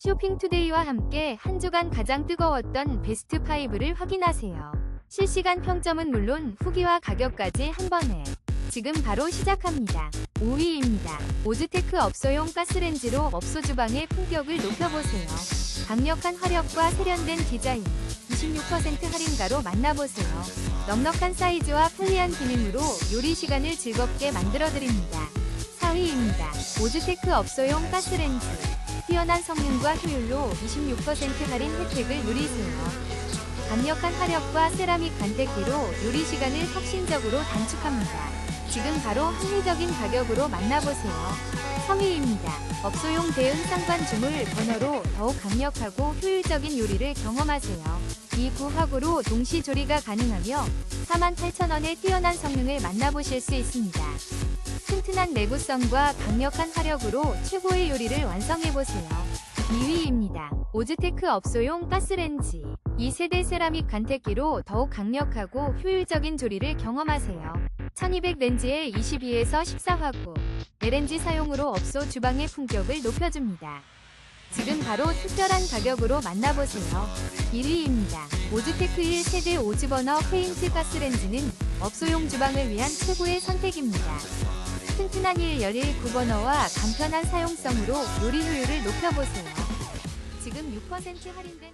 쇼핑투데이와 함께 한 주간 가장 뜨거웠던 베스트 5를 확인하세요. 실시간 평점은 물론 후기와 가격까지 한 번에 지금 바로 시작합니다. 5위입니다. 오즈테크 업소용 가스렌지로 업소 주방의 품격을 높여보세요. 강력한 화력과 세련된 디자인, 26% 할인가로 만나보세요. 넉넉한 사이즈와 편리한 기능으로 요리 시간을 즐겁게 만들어드립니다. 4위입니다. 오즈테크 업소용 가스렌지. 뛰어난 성능과 효율로 26% 할인 혜택을 누리세요. 강력한 화력과 세라믹 간택기로 요리 시간을 혁신적으로 단축합니다. 지금 바로 합리적인 가격으로 만나보세요. 3위입니다. 업소용 대응 쌍관 주물 버너로 더욱 강력하고 효율적인 요리를 경험하세요. 이 구화구로 동시 조리가 가능하며 48,000원의 뛰어난 성능을 만나보실 수 있습니다. 튼튼한 내구성과 강력한 화력으로 최고의 요리를 완성해보세요. 2위입니다. 오즈테크 업소용 가스렌지. 2세대 세라믹 간택기로 더욱 강력하고 효율적인 조리를 경험하세요. 1200 렌즈에 22에서 14화구. LNG 사용으로 업소 주방의 품격을 높여줍니다. 지금 바로 특별한 가격으로 만나보세요. 1위입니다. 오즈테크 1세대 오즈버너 페인트 가스렌지는 업소용 주방을 위한 최고의 선택입니다. 튼튼한 111 9버너와 간편한 사용성으로 요리 효율을 높여보세요. 지금 6% 할인된